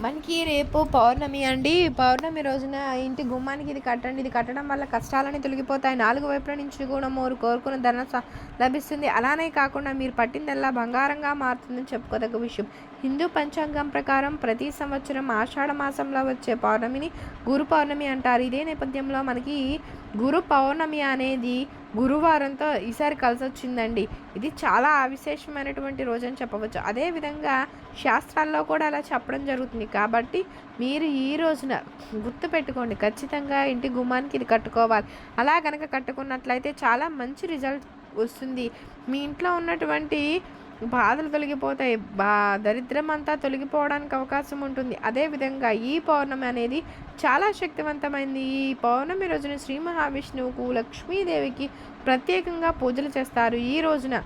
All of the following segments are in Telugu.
మనకి రేపు పౌర్ణమి అండి. పౌర్ణమి రోజున ఇంటి గుమ్మానికి ఇది కట్టండి. ఇది కట్టడం వల్ల కష్టాలని తొలగిపోతాయి. నాలుగు వైపుల నుంచి కూడా మీరు కోరుకున్న ధన స- లభిస్తుంది. అలానే కాకుండా మీరు పట్టిందల్లా బంగారంగా మారుతుందని చెప్పుకోదగ్గ విషయం. హిందూ పంచాంగం ప్రకారం ప్రతి సంవత్సరం ఆషాఢ మాసంలో వచ్చే పౌర్ణమిని గురు పౌర్ణమి అంటారు. ఇదే నేపథ్యంలో మనకి గురు పౌర్ణమి అనేది గురువారంతో ఈసారి కలిసి వచ్చిందండి ఇది చాలా అవిశేషమైనటువంటి రోజు అని చెప్పవచ్చు అదేవిధంగా శాస్త్రాల్లో కూడా అలా చెప్పడం జరుగుతుంది. కాబట్టి మీరు ఈ రోజున గుర్తు పెట్టుకోండి. ఖచ్చితంగా ఇంటి గుమ్మానికి ఇది కట్టుకోవాలి. అలా కనుక కట్టుకున్నట్లయితే చాలా మంచి రిజల్ట్ వస్తుంది. మీ ఇంట్లో ఉన్నటువంటి బాధలు తొలగిపోతాయి. బా దరిద్రం అంతా తొలగిపోవడానికి అవకాశం ఉంటుంది. అదేవిధంగా ఈ పౌర్ణమి అనేది చాలా శక్తివంతమైంది. ఈ పౌర్ణమి రోజున శ్రీ మహావిష్ణువుకు లక్ష్మీదేవికి ప్రత్యేకంగా పూజలు చేస్తారు. ఈ రోజున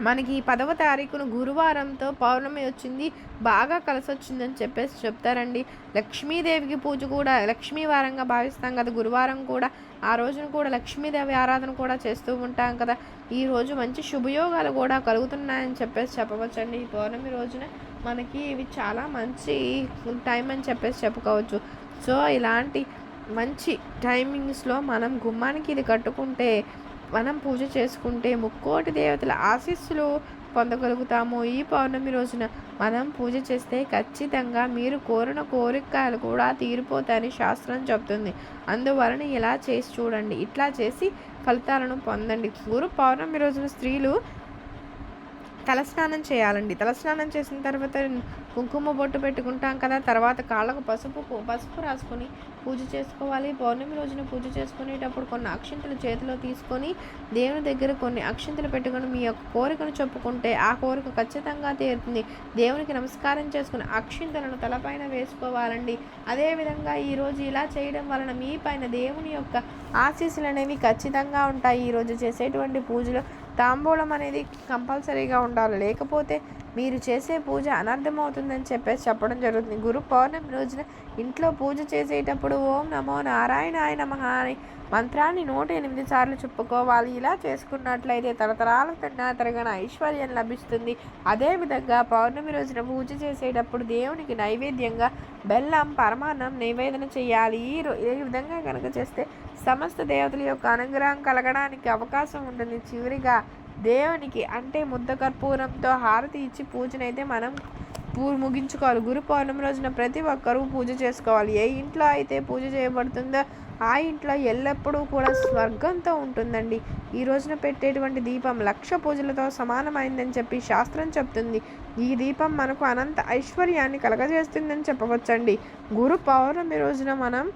మనకి పదవ తారీఖున గురువారంతో పౌర్ణమి వచ్చింది. బాగా కలిసి వచ్చిందని చెప్పేసి చెప్తారండి. లక్ష్మీదేవికి పూజ కూడా లక్ష్మీ వారంగా భావిస్తాం కదా. గురువారం కూడా ఆ రోజున కూడా లక్ష్మీదేవి ఆరాధన కూడా చేస్తూ ఉంటాం కదా. ఈ రోజు మంచి శుభయోగాలు కూడా కలుగుతున్నాయని చెప్పేసి చెప్పవచ్చండి. ఈ పౌర్ణమి రోజున మనకి ఇవి చాలా మంచి టైం అని చెప్పేసి చెప్పుకోవచ్చు. సో ఇలాంటి మంచి టైమింగ్స్లో మనం గుమ్మానికి ఇది కట్టుకుంటే మనం పూజ చేసుకుంటే ముక్కోటి దేవతల ఆశీస్సులు పొందగలుగుతాము. ఈ పౌర్ణమి రోజున మనం పూజ చేస్తే ఖచ్చితంగా మీరు కోరిన కోరికలు కూడా తీరిపోతాయని శాస్త్రం చెప్తుంది అందువలన ఇలా చేసి చూడండి. ఇట్లా చేసి ఫలితాలను పొందండి. గురు పౌర్ణమి రోజున స్త్రీలు తలస్నానం చేయాలండి. తలస్నానం చేసిన తర్వాత కుంకుమ బొట్టు పెట్టుకుంటాం కదా తర్వాత కాళ్ళకు పసుపు పసుపు రాసుకొని పూజ చేసుకోవాలి. పౌర్ణమి రోజున పూజ చేసుకునేటప్పుడు కొన్ని అక్షింతలు చేతిలో తీసుకొని దేవుని దగ్గర కొన్ని అక్షింతలు పెట్టుకొని మీ యొక్క కోరికను చెప్పుకుంటే ఆ కోరిక ఖచ్చితంగా తీరుతుంది. దేవునికి నమస్కారం చేసుకుని అక్షింతలను తలపైన వేసుకోవాలండి. అదేవిధంగా ఈరోజు ఇలా చేయడం వలన మీ పైన దేవుని యొక్క ఆశీస్సులు అనేవి ఖచ్చితంగా ఉంటాయి. ఈరోజు చేసేటువంటి పూజలు తాంబూలం అనేది కంపల్సరీగా ఉండాలి. లేకపోతే మీరు చేసే పూజ అనర్థమవుతుందని చెప్పేసి చెప్పడం జరుగుతుంది. గురు పౌర్ణమి రోజున ఇంట్లో పూజ చేసేటప్పుడు ఓం నమో నారాయణాయ నమః అని మంత్రాన్ని నూట ఎనిమిది సార్లు చెప్పుకోవాలి. ఇలా చేసుకున్నట్లయితే తరతరాల కన్నా తరగన ఐశ్వర్యం లభిస్తుంది. అదేవిధంగా పౌర్ణమి రోజున పూజ చేసేటప్పుడు దేవునికి నైవేద్యంగా బెల్లం పరమాన్నం నివేదన చేయాలి. ఈ రో ఈ విధంగా కనుక చేస్తే సమస్త దేవతల యొక్క అనుగ్రహం కలగడానికి అవకాశం ఉంటుంది. చివరిగా దేవునికి అంటే ముద్ద కర్పూరంతో హారతి ఇచ్చి పూజనైతే మనం పూ ముగించుకోవాలి. గురు పౌర్ణమి రోజున ప్రతి ఒక్కరూ పూజ చేసుకోవాలి. ఏ ఇంట్లో అయితే పూజ చేయబడుతుందో ఆ ఇంట్లో ఎల్లప్పుడూ కూడా స్వర్గంతో ఉంటుందండి. ఈ రోజున పెట్టేటువంటి దీపం లక్ష పూజలతో సమానమైందని చెప్పి శాస్త్రం చెప్తుంది. ఈ దీపం మనకు అనంత ఐశ్వర్యాన్ని కలగజేస్తుందని చెప్పవచ్చండి. గురు పౌర్ణమి రోజున మనం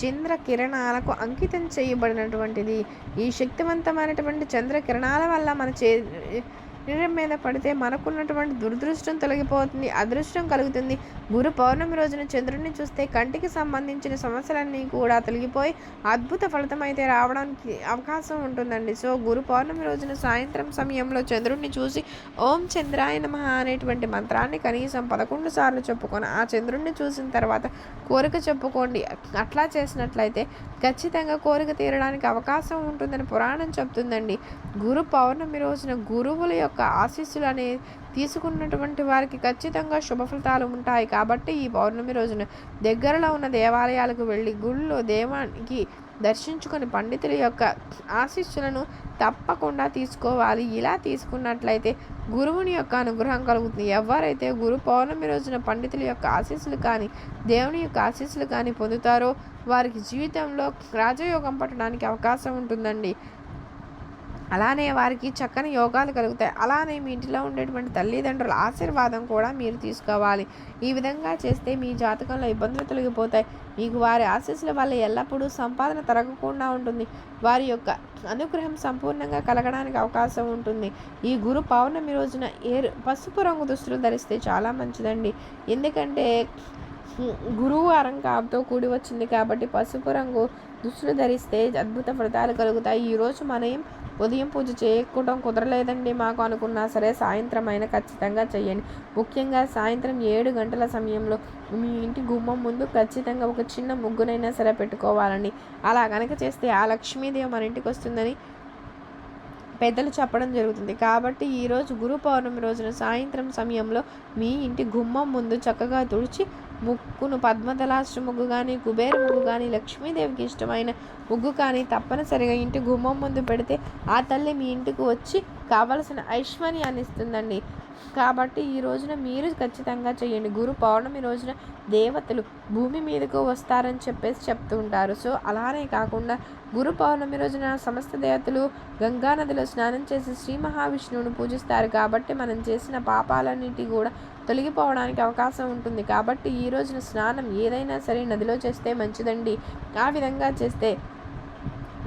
చంద్ర కిరణాలకు అంకితం చేయబడినటువంటిది. ఈ శక్తివంతమైనటువంటి చంద్ర కిరణాల వల్ల మన చే శరీరం మీద పడితే మనకున్నటువంటి దురదృష్టం తొలగిపోతుంది అదృష్టం కలుగుతుంది. గురు పౌర్ణమి రోజున చంద్రుడిని చూస్తే కంటికి సంబంధించిన సమస్యలన్నీ కూడా తొలగిపోయి అద్భుత ఫలితం అయితే రావడానికి అవకాశం ఉంటుందండి. సో గురు పౌర్ణమి రోజున సాయంత్రం సమయంలో చంద్రుడిని చూసి ఓం చంద్రాయ నమః అనేటువంటి మంత్రాన్ని కనీసం పదకొండు సార్లు చెప్పుకొని ఆ చంద్రుడిని చూసిన తర్వాత కోరిక చెప్పుకోండి. అట్లా చేసినట్లయితే ఖచ్చితంగా కోరిక తీరడానికి అవకాశం ఉంటుందని పురాణం చెప్తుందండి. గురు పౌర్ణమి రోజున గురువుల యొక్క ఆశీస్సులు అనే తీసుకున్నటువంటి వారికి ఖచ్చితంగా శుభఫలితాలు ఉంటాయి. కాబట్టి ఈ పౌర్ణమి రోజున దగ్గరలో ఉన్న దేవాలయాలకు వెళ్ళి గుళ్ళో దేవానికి దర్శించుకొని పండితుల యొక్క ఆశీస్సులను తప్పకుండా తీసుకోవాలి. ఇలా తీసుకున్నట్లయితే గురువుని యొక్క అనుగ్రహం కలుగుతుంది. ఎవరైతే గురు పౌర్ణమి రోజున పండితుల యొక్క ఆశీస్సులు కానీ దేవుని యొక్క ఆశీస్సులు కానీ పొందుతారో వారికి జీవితంలో రాజయోగం పట్టడానికి అవకాశం ఉంటుందండి. అలానే వారికి చక్కని యోగాలు కలుగుతాయి. అలానే మీ ఇంటిలో ఉండేటువంటి తల్లిదండ్రుల ఆశీర్వాదం కూడా మీరు తీసుకోవాలి. ఈ విధంగా చేస్తే మీ జాతకంలో ఇబ్బందులు తొలగిపోతాయి. మీకు వారి ఆశీస్సుల వల్ల ఎల్లప్పుడూ సంపాదన తరగకుండా ఉంటుంది. వారి యొక్క అనుగ్రహం సంపూర్ణంగా కలగడానికి అవకాశం ఉంటుంది. ఈ గురు పౌర్ణమి రోజున ఏ పసుపు రంగు దుస్తులు ధరిస్తే చాలా మంచిదండి. ఎందుకంటే గురువారం కాబతో కూడి వచ్చింది కాబట్టి పసుపు రంగు దుస్తులు ధరిస్తే అద్భుత ఫలితాలు కలుగుతాయి. ఈరోజు మనం ఉదయం పూజ చేయకపోవడం కుదరలేదండి మాకు అనుకున్నా సరే సాయంత్రం అయినా ఖచ్చితంగా చేయండి ముఖ్యంగా సాయంత్రం ఏడు గంటల సమయంలో మీ ఇంటి గుమ్మం ముందు ఖచ్చితంగా ఒక చిన్న ముగ్గునైనా సరే పెట్టుకోవాలండి. అలా కనుక చేస్తే ఆ లక్ష్మీదేవి మన ఇంటికి వస్తుందని పెద్దలు చెప్పడం జరుగుతుంది. కాబట్టి ఈరోజు గురు పౌర్ణమి రోజున సాయంత్రం సమయంలో మీ ఇంటి గుమ్మం ముందు చక్కగా తుడిచి ముక్కును పద్మతలాష్ట ముగ్గు కానీ కుబేర ముగ్గు కానీ లక్ష్మీదేవికి ఇష్టమైన ముగ్గు కానీ తప్పనిసరిగా ఇంటి గుమ్మం ముందు పెడితే ఆ తల్లి మీ ఇంటికి వచ్చి కావలసిన ఐశ్వర్యాన్ని ఇస్తుందండి. కాబట్టి ఈ రోజున మీరు ఖచ్చితంగా చేయండి. గురు పౌర్ణమి రోజున దేవతలు భూమి మీదకు వస్తారని చెప్పేసి చెప్తూ ఉంటారు. సో అలానే కాకుండా గురు పౌర్ణమి రోజున సమస్త దేవతలు గంగా నదిలో స్నానం చేసి శ్రీ మహావిష్ణువును పూజిస్తారు. కాబట్టి మనం చేసిన పాపాలన్నిటి కూడా తొలగిపోవడానికి అవకాశం ఉంటుంది. కాబట్టి ఈ రోజున స్నానం ఏదైనా సరే నదిలో చేస్తే మంచిదండి. ఆ విధంగా చేస్తే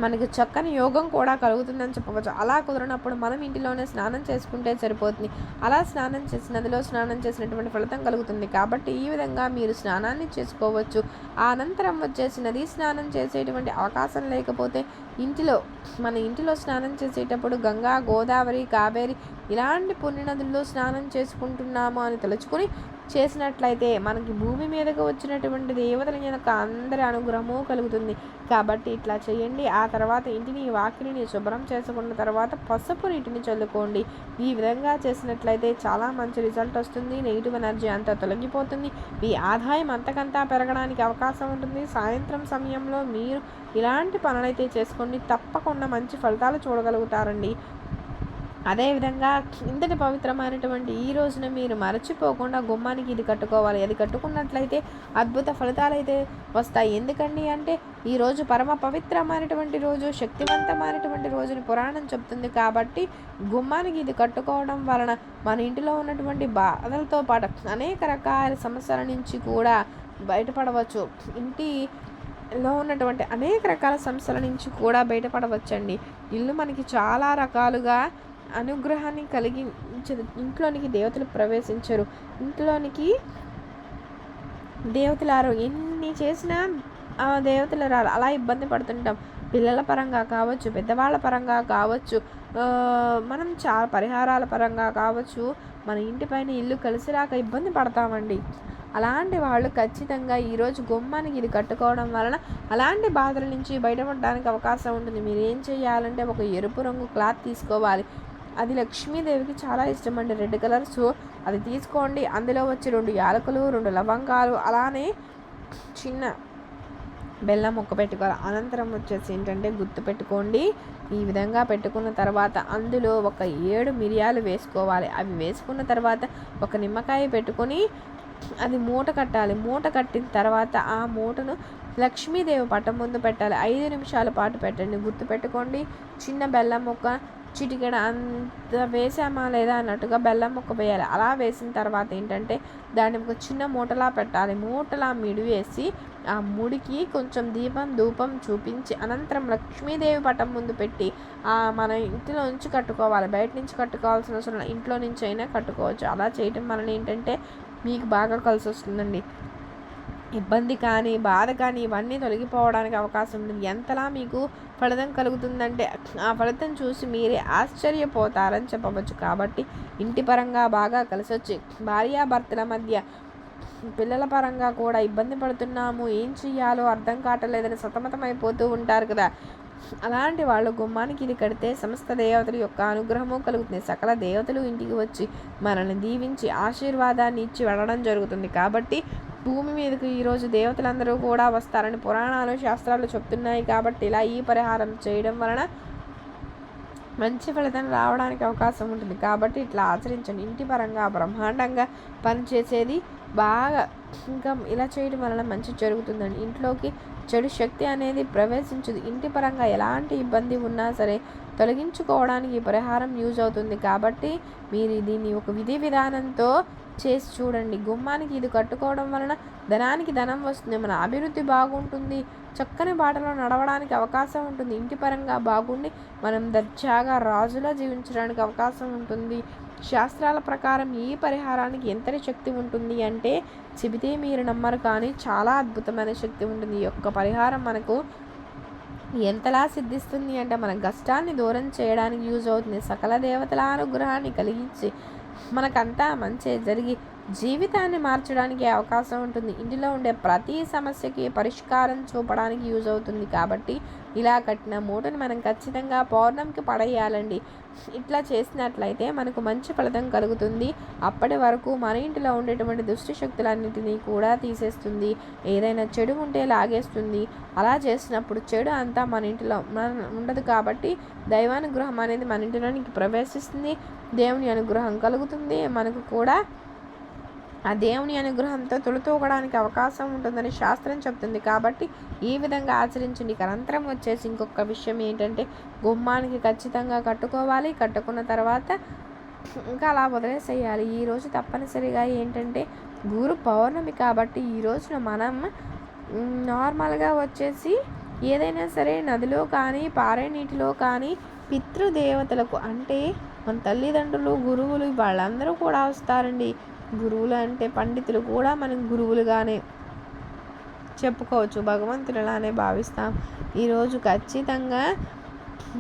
మనకి చక్కని యోగం కూడా కలుగుతుందని చెప్పవచ్చు. అలా కుదరనప్పుడు మనం ఇంటిలోనే స్నానం చేసుకుంటే సరిపోతుంది. అలా స్నానం చేసి నదిలో స్నానం చేసినటువంటి ఫలితం కలుగుతుంది. కాబట్టి ఈ విధంగా మీరు స్నానాన్ని చేసుకోవచ్చు. అనంతరం వచ్చేసి నదీ స్నానం చేసేటువంటి అవకాశం లేకపోతే ఇంటిలో మన ఇంటిలో స్నానం చేసేటప్పుడు గంగా గోదావరి కావేరి ఇలాంటి పుణ్యనదుల్లో స్నానం చేసుకుంటున్నాము అని తలుచుకొని చేసినట్లయితే మనకి భూమి మీదకు వచ్చినటువంటి దేవతల యొక్క అందరి అనుగ్రహము కలుగుతుంది. కాబట్టి ఇట్లా చేయండి. ఆ తర్వాత ఇంటిని వాకిలిని శుభ్రం చేసుకున్న తర్వాత పసుపు నీటిని చల్లుకోండి. ఈ విధంగా చేసినట్లయితే చాలా మంచి రిజల్ట్ వస్తుంది. నెగిటివ్ ఎనర్జీ అంతా తొలగిపోతుంది. మీ ఆదాయం అంతకంతా పెరగడానికి అవకాశం ఉంటుంది. సాయంత్రం సమయంలో మీరు ఇలాంటి పనులైతే చేసుకోండి. తప్పకుండా మంచి ఫలితాలు చూడగలుగుతారండి. అదేవిధంగా ఇంతటి పవిత్రమైనటువంటి ఈ రోజున మీరు మరచిపోకుండా గుమ్మానికి ఇది కట్టుకోవాలి. అది కట్టుకున్నట్లయితే అద్భుత ఫలితాలు అయితే వస్తాయి. ఎందుకండి అంటే ఈరోజు పరమ పవిత్రమైనటువంటి రోజు శక్తివంతమైనటువంటి రోజుని పురాణం చెప్తుంది కాబట్టి గుమ్మానికి ఇది కట్టుకోవడం వలన మన ఇంటిలో ఉన్నటువంటి బాధలతో పాటు అనేక రకాల సమస్యల నుంచి కూడా బయటపడవచ్చు. ఇంటి లో ఉన్నటువంటి అనేక రకాల సమస్యల నుంచి కూడా బయటపడవచ్చండి. ఇల్లు మనకి చాలా రకాలుగా అనుగ్రహాన్ని కలిగించదు. ఇంట్లోనికి దేవతలు ప్రవేశించరు. ఇంట్లోనికి దేవతలారు ఎన్ని చేసినా ఆ దేవతలు రారు. అలా ఇబ్బంది పడుతుంటాం. పిల్లల పరంగా కావచ్చు పెద్దవాళ్ళ పరంగా కావచ్చు మనం చాలా పరిహారాల పరంగా కావచ్చు మన ఇంటిపైన ఇల్లు కలిసి రాక ఇబ్బంది పడతామండి. అలాంటి వాళ్ళు ఖచ్చితంగా ఈరోజు గుమ్మానికి ఇది కట్టుకోవడం వలన అలాంటి బాధల నుంచి బయటపడడానికి అవకాశం ఉంటుంది. మీరు ఏం చేయాలంటే ఒక ఎరుపు రంగు క్లాత్ తీసుకోవాలి. అది లక్ష్మీదేవికి చాలా ఇష్టం అండి. రెడ్ కలర్ సో అది తీసుకోండి. అందులో వచ్చి రెండు యాలకులు రెండు లవంగాలు అలానే చిన్న బెల్లం ముక్క పెట్టుకోవాలి. అనంతరం వచ్చేసి ఏంటంటే గుర్తు పెట్టుకోండి. ఈ విధంగా పెట్టుకున్న తర్వాత అందులో ఒక ఏడు మిరియాలు వేసుకోవాలి. అవి వేసుకున్న తర్వాత ఒక నిమ్మకాయ పెట్టుకొని అది మూట కట్టాలి. మూట కట్టిన తర్వాత ఆ మూటను లక్ష్మీదేవి పట్టం ముందు పెట్టాలి. ఐదు నిమిషాల పాటు పెట్టండి. గుర్తు పెట్టుకోండి. చిన్న బెల్లం ముక్క చిటికెడ అంత వేసామా లేదా అన్నట్టుగా బెల్లం ముక్క వేయాలి. అలా వేసిన తర్వాత ఏంటంటే దాన్ని ఒక చిన్న మూటలా పెట్టాలి. మూటలా మిడివేసి ఆ ముడికి కొంచెం దీపం ధూపం చూపించి అనంతరం లక్ష్మీదేవి పటం ముందు పెట్టి మన ఇంటిలోంచి కట్టుకోవాలి. బయట నుంచి కట్టుకోవాల్సిన అవసరం ఇంట్లో నుంచి అయినా కట్టుకోవచ్చు. అలా చేయటం వలన ఏంటంటే మీకు బాగా కలిసి వస్తుందండి. ఇబ్బంది కానీ బాధ కానీ ఇవన్నీ తొలగిపోవడానికి అవకాశం ఉంటుంది. ఎంతలా మీకు ఫలితం కలుగుతుందంటే ఆ ఫలితం చూసి మీరే ఆశ్చర్యపోతారని చెప్పవచ్చు. కాబట్టి ఇంటి పరంగా బాగా కలిసి వచ్చి భార్యాభర్తల మధ్య పిల్లల పరంగా కూడా ఇబ్బంది పడుతున్నాము ఏం చెయ్యాలో అర్థం కావట్లేదని సతమతమైపోతూ ఉంటారు కదా. అలాంటి వాళ్ళు గుమ్మానికి ఇది కడితే సమస్త దేవతల యొక్క అనుగ్రహము కలుగుతుంది. సకల దేవతలు ఇంటికి వచ్చి మనల్ని దీవించి ఆశీర్వాదాన్ని ఇచ్చి వెళ్ళడం జరుగుతుంది. కాబట్టి భూమి మీదకు ఈరోజు దేవతలందరూ కూడా వస్తారని పురాణాలు శాస్త్రాలు చెప్తున్నాయి కాబట్టి ఇలా ఈ పరిహారం చేయడం వలన మంచి ఫలితం రావడానికి అవకాశం ఉంటుంది. కాబట్టి ఇట్లా ఆచరించండి. ఇంటి పరంగా బ్రహ్మాండంగా పనిచేసేది బాగా ఇంకా ఇలా చేయడం వలన మంచి జరుగుతుందండి. ఇంట్లోకి చెడు శక్తి అనేది ప్రవేశించదు. ఇంటి పరంగా ఎలాంటి ఇబ్బంది ఉన్నా సరే తొలగించుకోవడానికి పరిహారం యూజ్ అవుతుంది. కాబట్టి మీరు దీన్ని ఒక విధి విధానంతో చేసి చూడండి. గుమ్మానికి ఇది కట్టుకోవడం వలన ధనానికి ధనం వస్తుంది. మన అభివృద్ధి బాగుంటుంది. చక్కని బాటలో నడవడానికి అవకాశం ఉంటుంది. ఇంటి పరంగా బాగుండి మనం దర్జాగా రాజులా జీవించడానికి అవకాశం ఉంటుంది. శాస్త్రాల ప్రకారం ఈ పరిహారానికి ఎంతటి శక్తి ఉంటుంది అంటే చెబితే మీరు నమ్మరు కానీ చాలా అద్భుతమైన శక్తి ఉంటుంది. ఈ యొక్క పరిహారం మనకు ఎంతలా సిద్ధిస్తుంది అంటే మన కష్టాన్ని దూరం చేయడానికి యూజ్ అవుతుంది. సకల దేవతల అనుగ్రహాన్ని కలిగించి మనకంతా మంచి జరిగి జీవితాన్ని మార్చడానికి అవకాశం ఉంటుంది. ఇంటిలో ఉండే ప్రతి సమస్యకి పరిష్కారం చూపడానికి యూజ్ అవుతుంది కాబట్టి ఇలా కట్టిన మూటను మనం ఖచ్చితంగా పౌర్ణమికి పడేయాలండి. ఇట్లా చేసినట్లయితే మనకు మంచి ఫలితం కలుగుతుంది. అప్పటి వరకు మన ఇంటిలో ఉండేటువంటి దుష్టి శక్తులన్నిటినీ కూడా తీసేస్తుంది. ఏదైనా చెడు ఉంటే లాగేస్తుంది. అలా చేసినప్పుడు చెడు అంతా మన ఇంటిలో మన ఉండదు కాబట్టి దైవానుగ్రహం అనేది మన ఇంటిలోనికి ప్రవేశిస్తుంది. దేవుని అనుగ్రహం కలుగుతుంది. మనకు కూడా ఆ దేవుని అనుగ్రహంతో తొలుతూగడానికి అవకాశం ఉంటుందని శాస్త్రం చెప్తుంది. కాబట్టి ఈ విధంగా ఆచరించండి అనంతరం వచ్చేసి ఇంకొక విషయం ఏంటంటే గుమ్మానికి ఖచ్చితంగా కట్టుకోవాలి. కట్టుకున్న తర్వాత ఇంకా అలా వదిలేసేయాలి. ఈరోజు తప్పనిసరిగా ఏంటంటే గురు పౌర్ణమి కాబట్టి ఈ రోజున మనం నార్మల్గా వచ్చేసి ఏదైనా సరే నదిలో కానీ పారే నీటిలో కానీ పితృదేవతలకు అంటే మన తల్లిదండ్రులు గురువులు వాళ్ళందరూ కూడా వస్తారండి. గురువులు అంటే పండితులు కూడా మనం గురువులుగానే చెప్పుకోవచ్చు. భగవంతులలానే భావిస్తాం. ఈరోజు ఖచ్చితంగా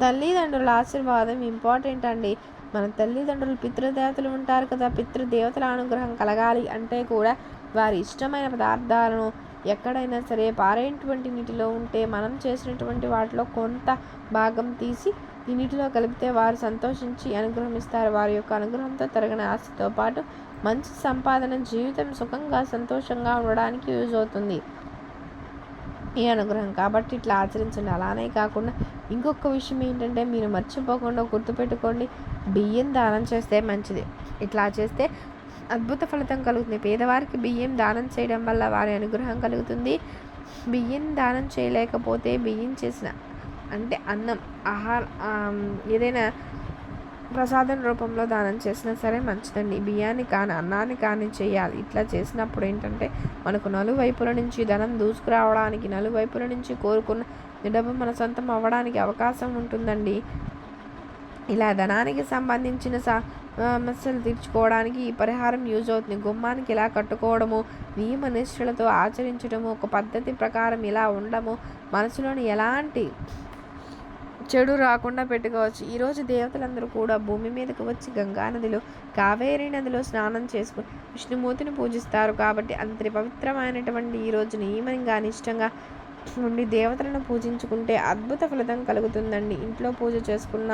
తల్లిదండ్రుల ఆశీర్వాదం ఇంపార్టెంట్ అండి. మన తల్లిదండ్రులు పితృదేవతలు ఉంటారు కదా పితృదేవతల అనుగ్రహం కలగాలి అంటే కూడా వారి ఇష్టమైన పదార్థాలను ఎక్కడైనా సరే పారేటువంటి నీటిలో ఉంటే మనం చేసినటువంటి వాటిలో కొంత భాగం తీసి ఈ నీటిలో కలిపితే వారు సంతోషించి అనుగ్రహం ఇస్తారు. వారి యొక్క అనుగ్రహంతో తరగని ఆస్తితో పాటు మంచి సంపాదన జీవితం సుఖంగా సంతోషంగా ఉండడానికి యూజ్ అవుతుంది. ఈ అనుగ్రహం. కాబట్టి ఇట్లా ఆచరించండి. అలానే కాకుండా ఇంకొక విషయం ఏంటంటే మీరు మర్చిపోకుండా గుర్తుపెట్టుకోండి. బియ్యం దానం చేస్తే మంచిది. ఇట్లా చేస్తే అద్భుత ఫలితం కలుగుతుంది. పేదవారికి బియ్యం దానం చేయడం వల్ల వారి అనుగ్రహం కలుగుతుంది. బియ్యం దానం చేయలేకపోతే బియ్యం చేసిన అంటే అన్నం ఆహార ఏదైనా ప్రసాదం రూపంలో దానం చేసినా సరే మంచిదండి. బియ్యాన్ని కానీ అన్నాన్ని కానీ చేయాలి. ఇట్లా చేసినప్పుడు ఏంటంటే మనకు నలువైపుల నుంచి ధనం దూసుకురావడానికి నలువైపుల నుంచి కోరుకున్న డబ్బు మన సొంతం అవ్వడానికి అవకాశం ఉంటుందండి. ఇలా ధనానికి సంబంధించిన సమస్యలు తీర్చుకోవడానికి ఈ పరిహారం యూజ్ అవుతుంది. గుమ్మానికి ఇలా కట్టుకోవడము నియమ నిష్ఠలతో ఆచరించడము ఒక పద్ధతి ప్రకారం ఇలా ఉండము మనసులోని ఎలాంటి చెడు రాకుండా పెట్టుకోవచ్చు. ఈరోజు దేవతలందరూ కూడా భూమి మీదకు వచ్చి గంగా నదిలో కావేరీ నదిలో స్నానం చేసుకుని విష్ణుమూర్తిని పూజిస్తారు. కాబట్టి అంతటి పవిత్రమైనటువంటి ఈ రోజుని ఈమనిగా అనిష్టంగా ఉండి దేవతలను పూజించుకుంటే అద్భుత ఫలితం కలుగుతుందండి. ఇంట్లో పూజ చేసుకున్న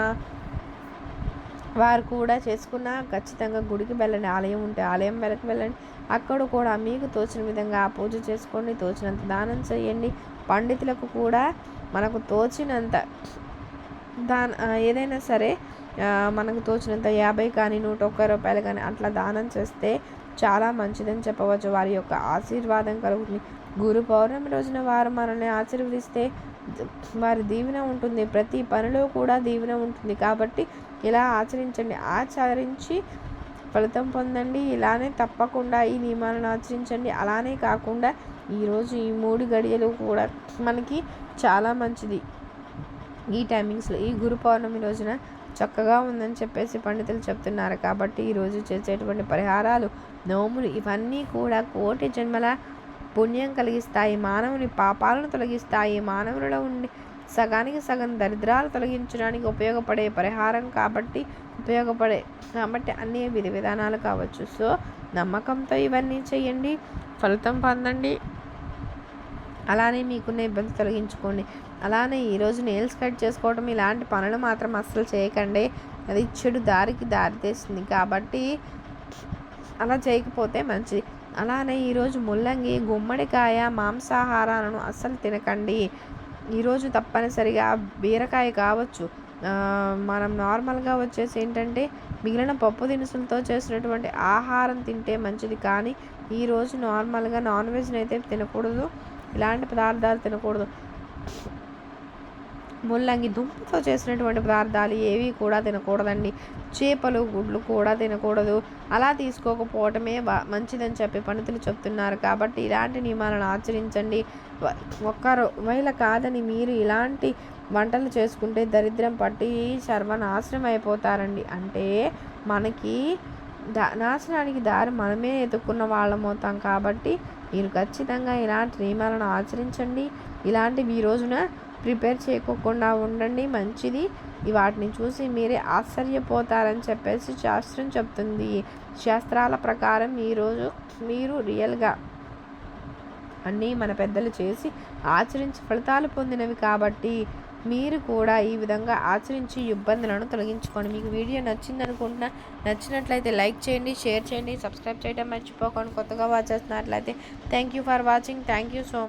వారు కూడా చేసుకున్న ఖచ్చితంగా గుడికి వెళ్ళండి. ఆలయం ఉంటే ఆలయం వెనక్కి వెళ్ళండి. అక్కడ కూడా మీకు తోచిన విధంగా ఆ పూజ చేసుకోండి. తోచినంత దానం చేయండి. పండితులకు కూడా మనకు తోచినంత దాన ఏదైనా సరే మనకు తోచినంత యాభై కానీ నూట ఒక్క రూపాయలు కానీ అట్లా దానం చేస్తే చాలా మంచిదని చెప్పవచ్చు. వారి యొక్క ఆశీర్వాదం కలుగుతుంది. గురు పౌర్ణమి రోజున వారు మనల్ని ఆశీర్వదిస్తే వారి దీవెన ఉంటుంది. ప్రతి పనిలో కూడా దీవెన ఉంటుంది. కాబట్టి ఇలా ఆచరించండి. ఆచరించి ఫలితం పొందండి. ఇలానే తప్పకుండా ఈ నియమాలను ఆచరించండి. అలానే కాకుండా ఈరోజు ఈ మూడు గడియలు కూడా మనకి చాలా మంచిది. ఈ టైమింగ్స్లో ఈ గురు పౌర్ణమి రోజున చక్కగా ఉందని చెప్పేసి పండితులు చెప్తున్నారు. కాబట్టి ఈరోజు చేసేటువంటి పరిహారాలు నోములు ఇవన్నీ కూడా కోటి జన్మల పుణ్యం కలిగిస్తాయి. మానవుని పాపాలను తొలగిస్తాయి. మానవులలో ఉండి సగానికి సగం దరిద్రాలు తొలగించడానికి ఉపయోగపడే పరిహారం కాబట్టి ఉపయోగపడే కాబట్టి అన్ని విధి విధానాలు కావచ్చు. సో నమ్మకంతో ఇవన్నీ చేయండి ఫలితం పొందండి. అలానే మీకున్న ఇబ్బంది తొలగించుకోండి. అలానే ఈరోజు నెయిల్స్ కట్ చేసుకోవడం ఇలాంటి పనులు మాత్రం అస్సలు చేయకండి. అది చెడు దారికి దారితీస్తుంది కాబట్టి అలా చేయకపోతే మంచిది. అలానే ఈరోజు ముల్లంగి గుమ్మడికాయ మాంసాహారాలను అస్సలు తినకండి. ఈరోజు తప్పనిసరిగా బీరకాయ కావచ్చు. మనం నార్మల్గా వచ్చేసి ఏంటంటే మిగిలిన పప్పు దినుసులతో చేసినటువంటి ఆహారం తింటే మంచిది. కానీ ఈరోజు నార్మల్గా నాన్ వెజ్ని అయితే తినకూడదు. ఇలాంటి పదార్థాలు తినకూడదు. ముల్లంగి దుంపతో చేసినటువంటి పదార్థాలు ఏవి కూడా తినకూడదండి. చేపలు గుడ్లు కూడా తినకూడదు. అలా తీసుకోకపోవటమే మంచిదని చెప్పి పండితులు చెప్తున్నారు. కాబట్టి ఇలాంటి నియమాలను ఆచరించండి. ఒక్కరు ఒకవేళ కాదని మీరు ఇలాంటి వంటలు చేసుకుంటే దరిద్రం పట్టి సర్వనాశనం అయిపోతారండి. అంటే మనకి దా నాశనానికి దారి మనమే ఎదుర్కొన్న వాళ్ళం అవుతాం. కాబట్టి మీరు ఖచ్చితంగా ఇలాంటి నియమాలను ఆచరించండి. ఇలాంటివి ఈ రోజున ప్రిపేర్ చేయకోకుండా ఉండండి మంచిది. వాటిని చూసి మీరే ఆశ్చర్యపోతారని చెప్పేసి శాస్త్రం చెప్తుంది. శాస్త్రాల ప్రకారం ఈరోజు మీరు రియల్గా అన్నీ మన పెద్దలు చేసి ఆచరించి ఫలితాలు పొందినవి కాబట్టి మీరు కూడా ఈ విధంగా ఆచరించి ఇబ్బందులను తొలగించుకోండి. మీకు వీడియో నచ్చింది అనుకుంటున్నా నచ్చినట్లయితే లైక్ చేయండి షేర్ చేయండి సబ్స్క్రైబ్ చేయడం మర్చిపోకండి. కొత్తగా వాచ్ చేస్తున్నట్లయితే thank you for watching thank you so